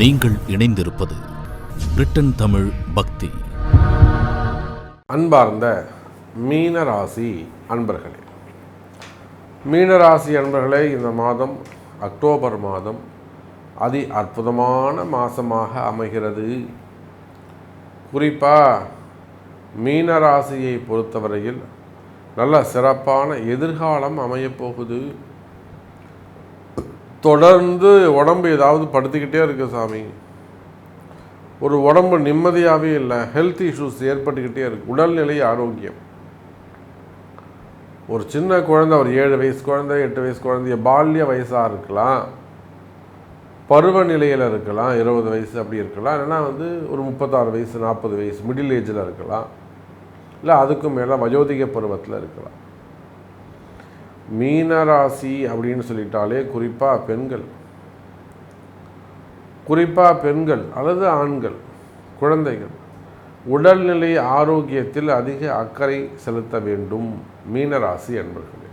நீங்கள் இணைந்திருப்பது பிரிட்டன் தமிழ் பக்தி. அன்பார்ந்த மீனராசி அன்பர்களே மீனராசி அன்பர்களே இந்த மாதம் அக்டோபர் மாதம் அதி அற்புதமான மாதமாக அமைகிறது. குறிப்பாக மீனராசியை பொறுத்தவரையில் நல்ல சிறப்பான எதிர்காலம் அமையப்போகுது. தொடர்ந்து உடம்பு ஏதாவது படுத்திக்கிட்டே இருக்கு சாமி. ஒரு உடம்பு நிம்மதியாகவே இல்லை ஹெல்த் இஷ்யூஸ் ஏற்பட்டுக்கிட்டே இருக்கு. உடல்நிலை ஆரோக்கியம். ஒரு சின்ன குழந்தை ஒரு ஏழு வயசு குழந்தை எட்டு வயசு குழந்தைய பால்ய வயசாக இருக்கலாம். பருவநிலையில் இருக்கலாம் இருபது வயசு அப்படி இருக்கலாம். இல்லைன்னா வந்து ஒரு முப்பத்தாறு வயசு நாற்பது வயசு மிடில் ஏஜில் இருக்கலாம். இல்லை அதுக்கும் மேலே வயோதிக பருவத்தில் இருக்கலாம். மீனராசி அப்படின்னு சொல்லிட்டாலே குறிப்பாக பெண்கள். குறிப்பாக பெண்கள் அல்லது ஆண்கள் குழந்தைகள். உடல்நிலை ஆரோக்கியத்தில் அதிக அக்கறை செலுத்த வேண்டும் மீனராசி என்பர்களே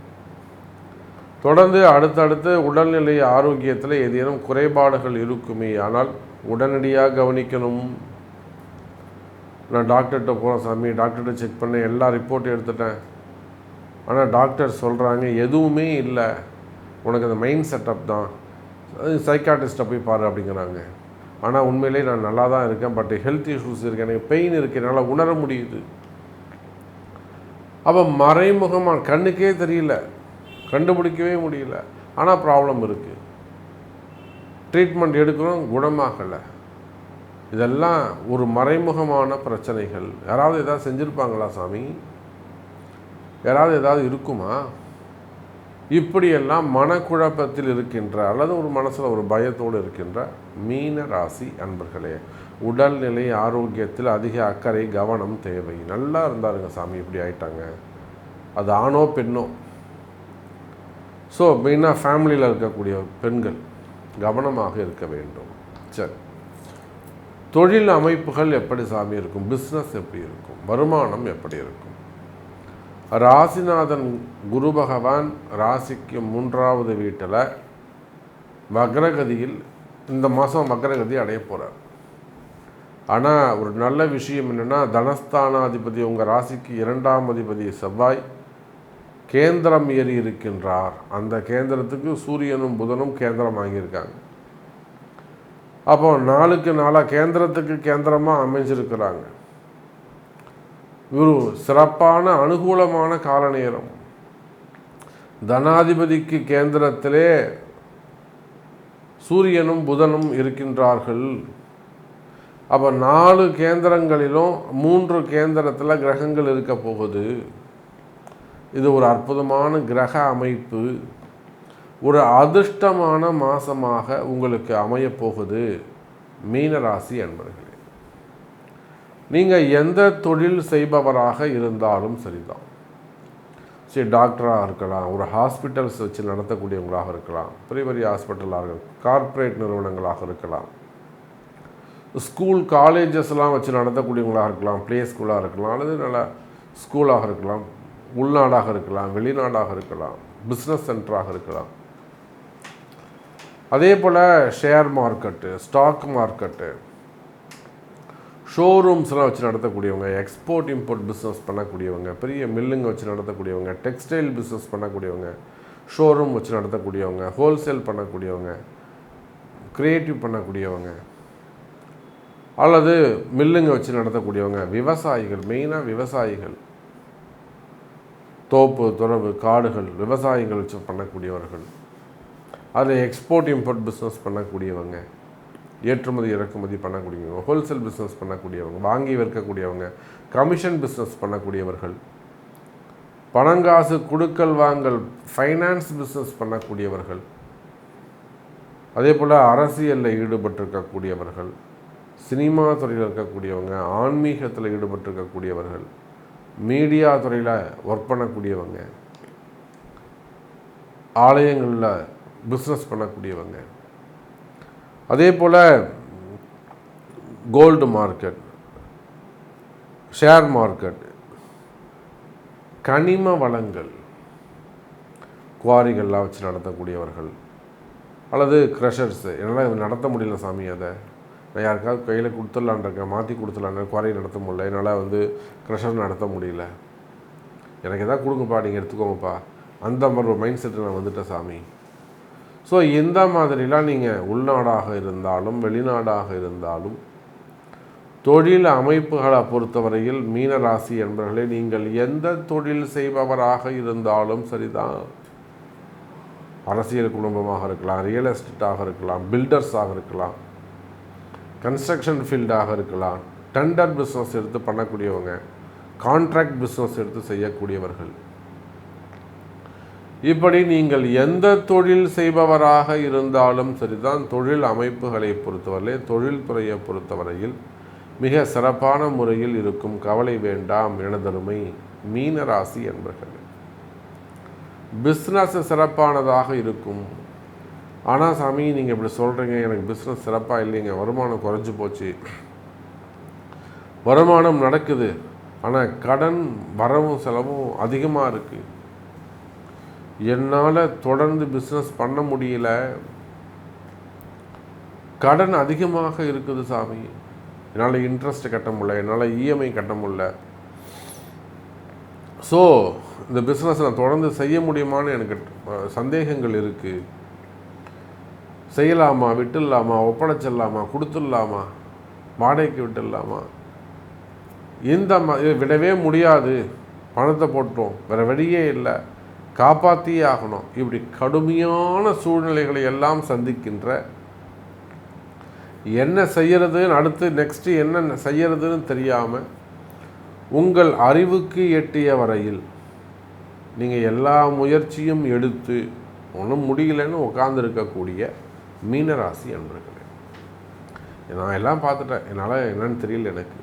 தொடர்ந்து அடுத்தடுத்து உடல்நிலை ஆரோக்கியத்தில் ஏதேனும் குறைபாடுகள் இருக்குமே ஆனால் உடனடியாக கவனிக்கணும். நான் டாக்டர்கிட்ட போகிறேன் சாமி டாக்டர்கிட்ட செக் பண்ணேன் எல்லா ரிப்போர்ட்டும் எடுத்துட்டேன். ஆனால் டாக்டர் சொல்கிறாங்க எதுவுமே இல்லை. உனக்கு அந்த மைண்ட் செட்டப் தான். சைக்காட்டிஸ்ட்டை போய் பாரு அப்படிங்கிறாங்க. ஆனால் உண்மையிலே நான் நல்லா தான் இருக்கேன் பட் ஹெல்த் இஷ்யூஸ் இருக்கு. எனக்கு பெயின் இருக்கு. என்னால் உணர முடியுது. அப்போ மறைமுகமாக கண்ணுக்கே தெரியல. கண்டுபிடிக்கவே முடியல. ஆனால் ப்ராப்ளம் இருக்குது ட்ரீட்மெண்ட் எடுக்கிறோம் குணமாகலை. இதெல்லாம் ஒரு மறைமுகமான பிரச்சனைகள். யாராவது எதாவது செஞ்சுருப்பாங்களா சாமி? யாராவது ஏதாவது இருக்குமா? இப்படியெல்லாம் மனக்குழப்பத்தில் இருக்கின்ற அல்லது ஒரு மனசில் ஒரு பயத்தோடு இருக்கின்ற மீன ராசி அன்பர்களே உடல்நிலை ஆரோக்கியத்தில் அதிக அக்கறை கவனம் தேவை. நல்லா இருந்தாருங்க சாமி இப்படி ஆயிட்டாங்க. அது ஆணோ பெண்ணோ? ஸோ மெயினாக ஃபேமிலியில் இருக்கக்கூடிய பெண்கள் கவனமாக இருக்க வேண்டும். சரி. தொழில் அமைப்புகள் எப்படி சாமி இருக்கும்? பிஸ்னஸ் எப்படி இருக்கும்? வருமானம் எப்படி இருக்கும்? ராசிநாதன் குரு பகவான் ராசிக்கு மூன்றாவது வீட்டில் வக்ரகதியில் இந்த மாதம் வக்ரகதி அடைய போகிறார் ஆனால் ஒரு நல்ல விஷயம் என்னென்னா தனஸ்தானாதிபதி உங்கள் ராசிக்கு இரண்டாம் அதிபதி செவ்வாய் கேந்திரம் ஏறி இருக்கின்றார். அந்த கேந்திரத்துக்கு சூரியனும் புதனும் கேந்திரம் வாங்கியிருக்காங்க அப்போ நாளுக்கு நாளாக கேந்திரத்துக்கு கேந்திரமாக அமைஞ்சிருக்கிறாங்க. ஒரு சிறப்பான அனுகூலமான கால நேரம் தனாதிபதிக்கு கேந்திரத்திலே சூரியனும் புதனும் இருக்கின்றார்கள். அப்போ நாலு கேந்திரங்களிலும் மூன்று கேந்திரத்தில் கிரகங்கள் இருக்க போகுது. இது ஒரு அற்புதமான கிரக அமைப்பு. ஒரு அதிர்ஷ்டமான மாதமாக உங்களுக்கு அமையப் போகுது. மீனராசி அன்பர்களே. நீங்கள் எந்த தொழில் செய்பவராக இருந்தாலும் சரிதான். சரி டாக்டராக இருக்கலாம் ஒரு ஹாஸ்பிட்டல்ஸ் வச்சு நடத்தக்கூடியவங்களாக இருக்கலாம் பெரிய பெரிய ஹாஸ்பிட்டலாக இருக்கலாம் கார்ப்பரேட் நிறுவனங்களாக இருக்கலாம் ஸ்கூல் காலேஜஸ்லாம் வச்சு நடத்தக்கூடியவங்களாக இருக்கலாம் ப்ளே ஸ்கூலாக இருக்கலாம் அல்லது நல்ல ஸ்கூலாக இருக்கலாம் உள்நாடாக இருக்கலாம் வெளிநாடாக இருக்கலாம் பிஸ்னஸ் சென்டராக இருக்கலாம். அதே போல் ஷேர் மார்க்கெட்டு ஸ்டாக் மார்க்கெட்டு ஷோரூம்ஸ்லாம் வச்சு நடத்தக்கூடியவங்க எக்ஸ்போர்ட் இம்போர்ட் பிஸ்னஸ் பண்ணக்கூடியவங்க பெரிய மில்லுங்க வச்சு நடத்தக்கூடியவங்க டெக்ஸ்டைல் பிஸ்னஸ் பண்ணக்கூடியவங்க ஷோரூம் வச்சு நடத்தக்கூடியவங்க ஹோல்சேல் பண்ணக்கூடியவங்க க்ரியேட்டிவ் பண்ணக்கூடியவங்க அல்லது மில்லுங்க வச்சு நடத்தக்கூடியவங்க விவசாயிகள் மெயினாக விவசாயிகள் தோப்பு துறவு காடுகள் விவசாயிகள் வச்சு பண்ணக்கூடியவர்கள் அதில் எக்ஸ்போர்ட் இம்போர்ட் பிஸ்னஸ் பண்ணக்கூடியவங்க. ஏற்றுமதி இறக்குமதி பண்ணக்கூடியவங்க ஹோல்சேல் பிஸ்னஸ் பண்ணக்கூடியவங்க வாங்கி விற்கக்கூடியவங்க கமிஷன் பிஸ்னஸ் பண்ணக்கூடியவர்கள் பணங்காசு கொடுக்கல் வாங்கல் ஃபைனான்ஸ் பிஸ்னஸ் பண்ணக்கூடியவர்கள் அதே போல் அரசியலில் ஈடுபட்டிருக்கக்கூடியவர்கள் சினிமா துறையில் இருக்கக்கூடியவங்க ஆன்மீகத்தில் ஈடுபட்டிருக்கக்கூடியவர்கள் மீடியா துறையில் ஒர்க் பண்ணக்கூடியவங்க ஆலயங்களில் பிஸ்னஸ் பண்ணக்கூடியவங்க அதே போல் கோல்டு மார்க்கெட் ஷேர் மார்க்கெட் கனிம வளங்கள் குவாரிகள்லாம் வச்சு நடத்தக்கூடியவர்கள் அல்லது க்ரஷர்ஸு என்னால் இது நடத்த முடியல சாமி அதை. நான் யாருக்காவது கையில் கொடுத்துடலான் இருக்கேன் மாற்றி கொடுத்துடலான்னு குவாரி நடத்த முடியல என்னால் வந்து க்ரஷர் நடத்த முடியல. எனக்கு எதாவது கொடுங்கப்பா நீங்கள் எடுத்துக்கோங்கப்பா. அந்த மாதிரி ஒரு மைண்ட் செட்டு நான் வந்துட்டேன் சாமி. ஸோ இந்த மாதிரிலாம் நீங்கள் உள்நாடாக இருந்தாலும் வெளிநாடாக இருந்தாலும் தொழில் அமைப்புகளை பொறுத்தவரையில் மீனராசி என்பவர்களே நீங்கள் எந்த தொழில் செய்பவராக இருந்தாலும் சரிதான். அரசியல் குடும்பமாக இருக்கலாம் ரியல் எஸ்டேட்டாக இருக்கலாம் பில்டர்ஸாக இருக்கலாம் கன்ஸ்ட்ரக்ஷன் ஃபீல்டாக இருக்கலாம் டெண்டர் பிஸ்னஸ் எடுத்து பண்ணக்கூடியவங்க கான்ட்ராக்ட் பிஸ்னஸ் எடுத்து செய்யக்கூடியவர்கள். இப்படி நீங்கள் எந்த தொழில் செய்பவராக இருந்தாலும் சரிதான் தொழில் அமைப்புகளை பொறுத்தவரையிலே தொழில்துறையை பொறுத்தவரையில் மிக சிறப்பான முறையில் இருக்கும் கவலை வேண்டாம் எனதருமை மீனராசி என்பர்கள். பிஸ்னஸ் சிறப்பானதாக இருக்கும். ஆனால் சாமி நீங்கள் இப்படி சொல்கிறீங்க எனக்கு பிஸ்னஸ் சிறப்பாக இல்லைங்க வருமானம் குறைஞ்சி போச்சு. வருமானம் நடக்குது ஆனால் கடன் வரவும் செலவும் அதிகமாக இருக்குது என்னால் தொடர்ந்து பிஸ்னஸ் பண்ண முடியல. கடன் அதிகமாக இருக்குது சாமி. என்னால் இன்ட்ரெஸ்ட் கட்ட முடியல. என்னால் இஎம்ஐ கட்ட முடியல. ஸோ இந்த பிஸ்னஸ் நான் தொடர்ந்து செய்ய முடியுமான்னு எனக்கு சந்தேகங்கள் இருக்குது செய்யலாமா? விட்டுடலாமா? ஒப்படைச்சிடலாமா? கொடுத்துடலாமா? வாடகைக்கு விட்டுடலாமா? இந்த ம விடவே முடியாது. பணத்தை போட்டோம். வேறு வழியே இல்லை. காப்பாற்றியே ஆகணும் இப்படி கடுமையான சூழ்நிலைகளை எல்லாம் சந்திக்கின்ற என்ன செய்யறதுன்னு அடுத்து நெக்ஸ்ட்டு என்ன செய்யறதுன்னு தெரியாமல் உங்கள் அறிவுக்கு எட்டிய வரையில் நீங்கள் எல்லா முயற்சியும் எடுத்து ஒன்றும் முடியலன்னு உட்காந்துருக்கக்கூடிய மீனராசி அன்பர்களே. நான் எல்லாம் பார்த்துட்டேன். என்னால் என்னன்னு தெரியல எனக்கு.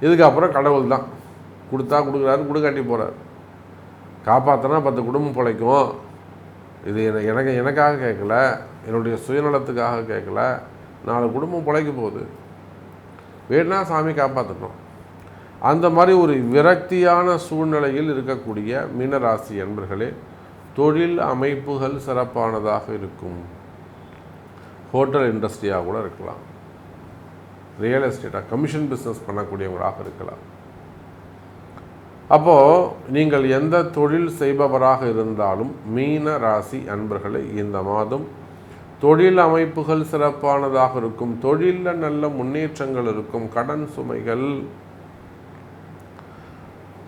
இதுக்கப்புறம் கடவுள் தான். கொடுத்தா கொடுக்குறாரு கொடுக்காட்டி போகிறார் காப்பாற்றினா பத்து குடும்பம் பிழைக்கும். இது என- எனக்கு எனக்காக கேட்கல. என்னுடைய சுயநலத்துக்காக கேட்கல. நாலு குடும்பம் பிழைக்க போகுது. வேணா சாமி காப்பாற்றணும் அந்த மாதிரி ஒரு விரக்தியான சூழ்நிலையில் இருக்கக்கூடிய மீனராசி என்பர்களே தொழில் அமைப்புகள் சிறப்பானதாக இருக்கும். ஹோட்டல் இண்டஸ்ட்ரியாக கூட இருக்கலாம். ரியல் எஸ்டேட்டாக கமிஷன் பிஸ்னஸ் பண்ணக்கூடியவங்களாக இருக்கலாம். அப்போது நீங்கள் எந்த தொழில் செய்பவராக இருந்தாலும் மீன ராசி அன்பர்களை இந்த மாதம் தொழில் அமைப்புகள் சிறப்பானதாக இருக்கும் தொழிலில் நல்ல முன்னேற்றங்கள் இருக்கும் கடன் சுமைகள்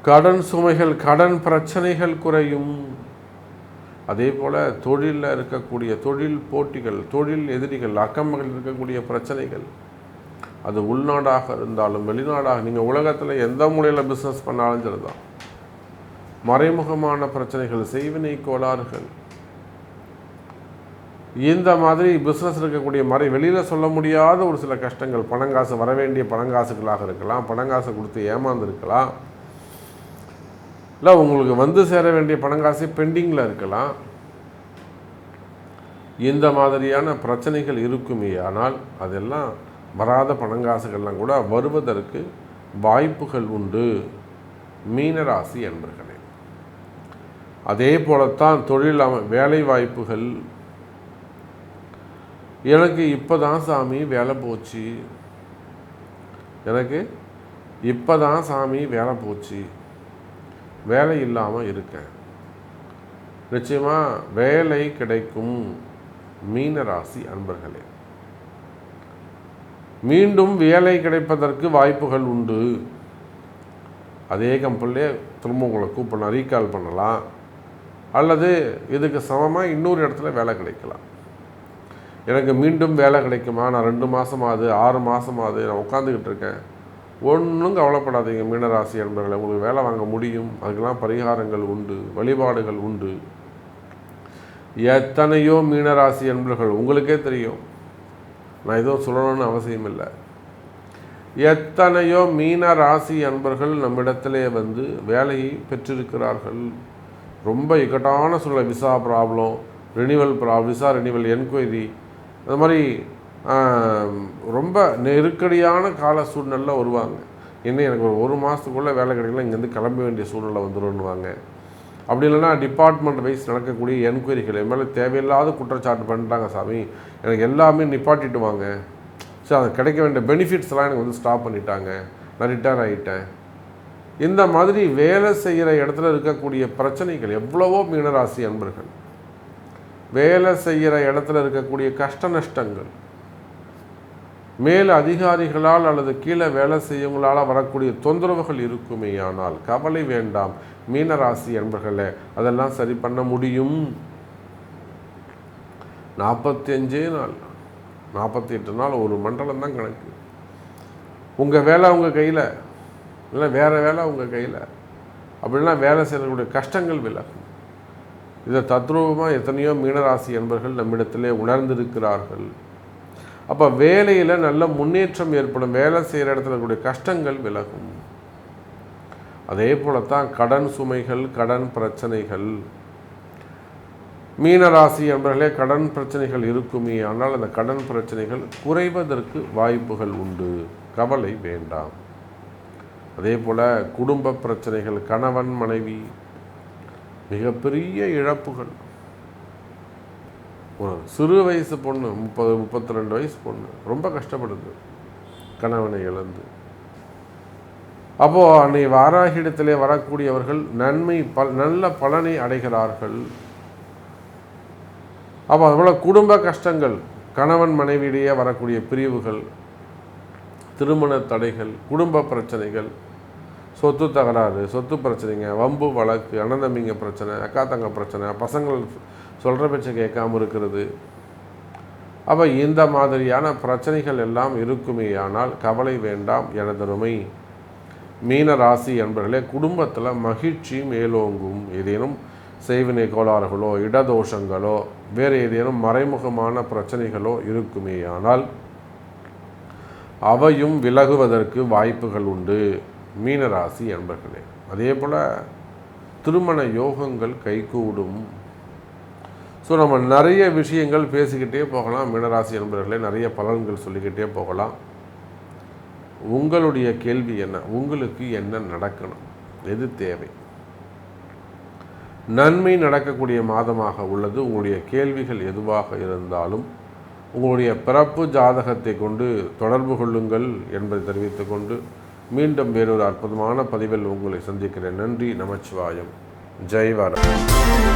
கடன் சுமைகள் கடன் பிரச்சனைகள் குறையும். அதே போல் தொழிலில் இருக்கக்கூடிய தொழில் போட்டிகள் தொழில் எதிரிகள் அக்கம்பகல் இருக்கக்கூடிய பிரச்சனைகள் அது உள்நாடாக இருந்தாலும் வெளிநாடாக நீங்கள் உலகத்தில் எந்த மூலையில் பிஸ்னஸ் பண்ணாலும் சரிதான். மறைமுகமான பிரச்சனைகள் செய்வினை கோளாறுகள். இந்த மாதிரி பிஸ்னஸ் இருக்கக்கூடிய மறை வெளியில் சொல்ல முடியாத ஒரு சில கஷ்டங்கள். பணங்காசு வர வேண்டிய பணங்காசுகளாக இருக்கலாம் பணங்காசு கொடுத்து ஏமாந்துருக்கலாம். இல்லை உங்களுக்கு வந்து சேர வேண்டிய பணங்காசு பெண்டிங்கில் இருக்கலாம். இந்த மாதிரியான பிரச்சனைகள் இருக்குமே ஆனால் அதெல்லாம் வராத பணங்காசுகள்லாம் கூட வருவதற்கு வாய்ப்புகள் உண்டு. மீனராசி என்பர்களே. அதே போலத்தான் தொழில் அம வேலை வாய்ப்புகள். எனக்கு இப்போ தான் சாமி வேலை போச்சு. எனக்கு இப்போ தான் சாமி வேலை போச்சு. வேலை இல்லாமல் இருக்கேன். நிச்சயமாக வேலை கிடைக்கும். மீனராசி அன்பர்களே. மீண்டும் வேலை கிடைப்பதற்கு வாய்ப்புகள் உண்டு. அதே கம்பெனிலே திரும்ப உங்களை கூப்பிடலாம் ரீகால் பண்ணலாம். அல்லது இதுக்கு சமமாக இன்னொரு இடத்துல வேலை கிடைக்கலாம். எனக்கு மீண்டும் வேலை கிடைக்குமா? நான் ரெண்டு மாதமாவது ஆறு மாதமாவது நான் உட்காந்துக்கிட்டு இருக்கேன். ஒன்றும் கவலைப்படாதீங்க மீனராசி என்பர்களை உங்களுக்கு வேலை வாங்க முடியும். அதுக்கெல்லாம் பரிகாரங்கள் உண்டு வழிபாடுகள் உண்டு. எத்தனையோ மீனராசி என்பர்கள் உங்களுக்கே தெரியும். நான் எதுவும் சொல்லணும்னு அவசியம் இல்லை எத்தனையோ மீன ராசி அன்பர்கள் நம்மிடத்திலே வந்து வேலையை பெற்றிருக்கிறார்கள். ரொம்ப இக்கட்டான சூழ்நிலை. விசா ப்ராப்ளம் ரினிவல் ப்ரா விசா ரினிவல் என்கொயரி அது மாதிரி ரொம்ப நெருக்கடியான கால சூழ்நிலை வருவாங்க. இன்னும் எனக்கு ஒரு ஒரு மாதத்துக்குள்ளே வேலை கிடைக்கல இங்கேருந்து கிளம்ப வேண்டிய சூழ்நிலை வந்துடும்னுவாங்க அப்படி இல்லைன்னா டிபார்ட்மெண்ட் வைஸ் நடக்கக்கூடிய என்கொயரிகள் என் மேலே தேவையில்லாத குற்றச்சாட்டு பண்ணிட்டாங்க சாமி. எனக்கு எல்லாமே நிப்பாட்டிட்டு வாங்க. ஸோ அது கிடைக்க வேண்டிய பெனிஃபிட்ஸ்லாம் எனக்கு வந்து ஸ்டாப் பண்ணிட்டாங்க. நான் ரிட்டையர் ஆகிட்டேன் இந்த மாதிரி வேலை செய்கிற இடத்துல இருக்கக்கூடிய பிரச்சனைகள் எவ்வளவோ மீனராசி அன்பர்கள். வேலை செய்கிற இடத்துல இருக்கக்கூடிய கஷ்ட நஷ்டங்கள் மேல் அதிகாரிகளால் அல்லது கீழே வேலை செய்யவங்களால் வரக்கூடிய தொந்தரவுகள் இருக்குமே ஆனால் கவலை வேண்டாம். மீனராசி என்பர்களே அதெல்லாம் சரி பண்ண முடியும். நாற்பத்தி அஞ்சே நாள். நாற்பத்தி எட்டு நாள் ஒரு மண்டலம் தான் கணக்கு. உங்கள் வேலை உங்கள் கையில். இல்லை வேறு வேலை உங்கள் கையில். அப்படின்னா வேலை செய்யக்கூடிய கஷ்டங்கள் விலகும். இதை தத்ரூபமாக எத்தனையோ மீனராசி என்பர்கள் நம்மிடத்திலே உணர்ந்திருக்கிறார்கள். அப்போ வேலையில் நல்ல முன்னேற்றம் ஏற்படும். வேலை செய்கிற இடத்துல இருக்கக்கூடிய கஷ்டங்கள் விலகும். அதே போலத்தான் கடன் சுமைகள் கடன் பிரச்சனைகள். மீனராசி என்பர்களே கடன் பிரச்சனைகள் இருக்குமே ஆனால் அந்த கடன் பிரச்சனைகள் குறைவதற்கு வாய்ப்புகள் உண்டு. கவலை வேண்டாம். அதே போல் குடும்ப பிரச்சனைகள் கணவன் மனைவி மிகப்பெரிய இழப்புகள். ஒரு சிறு வயசு பொண்ணு முப்பது முப்பத்தி ரெண்டு வயசு பொண்ணு ரொம்ப கஷ்டப்படுது. கணவனை இழந்து. அப்போது அன்னை வாராகிடத்திலே வரக்கூடியவர்கள் நன்மை ப நல்ல பலனை அடைகிறார்கள். அப்போ அதுபோல் குடும்ப கஷ்டங்கள் கணவன் மனைவியிடையே வரக்கூடிய பிரிவுகள் திருமண தடைகள் குடும்ப பிரச்சனைகள் சொத்து தகராறு சொத்து பிரச்சனைங்க வம்பு வழக்கு அனந்தமிங்க பிரச்சனை அக்கா தங்க பிரச்சனை பசங்கள் சொல்கிற பேச்சை கேட்காம இருக்கிறது. அப்போ இந்த மாதிரியான பிரச்சனைகள் எல்லாம் இருக்குமே ஆனால் கவலை வேண்டாம் எனதருமை. மீன ராசி என்பர்களே குடும்பத்தில் மகிழ்ச்சி மேலோங்கும். ஏதேனும் செய்வினை கோளாறுகளோ இடதோஷங்களோ வேறு ஏதேனும் மறைமுகமான பிரச்சனைகளோ இருக்குமே ஆனால் அவையும் விலகுவதற்கு வாய்ப்புகள் உண்டு. மீனராசி என்பர்களே அதே போல் திருமண யோகங்கள் கைகூடும். ஸோ நம்ம நிறைய விஷயங்கள் பேசிக்கிட்டே போகலாம். மீனராசி என்பர்களே நிறைய பலன்கள் சொல்லிக்கிட்டே போகலாம். உங்களுடைய கேள்வி என்ன? உங்களுக்கு என்ன நடக்கணும்? எது தேவை? நன்மை நடக்கக்கூடிய மாதமாக உள்ளது. உங்களுடைய கேள்விகள் எதுவாக இருந்தாலும் உங்களுடைய பிறப்பு ஜாதகத்தை கொண்டு தொடர்பு கொள்ளுங்கள் என்பதை தெரிவித்துக்கொண்டு மீண்டும் வேறொரு அற்புதமான பதிவில் உங்களை சந்திக்கிறேன். நன்றி நமச்சிவாயம். ஜெய் வரம்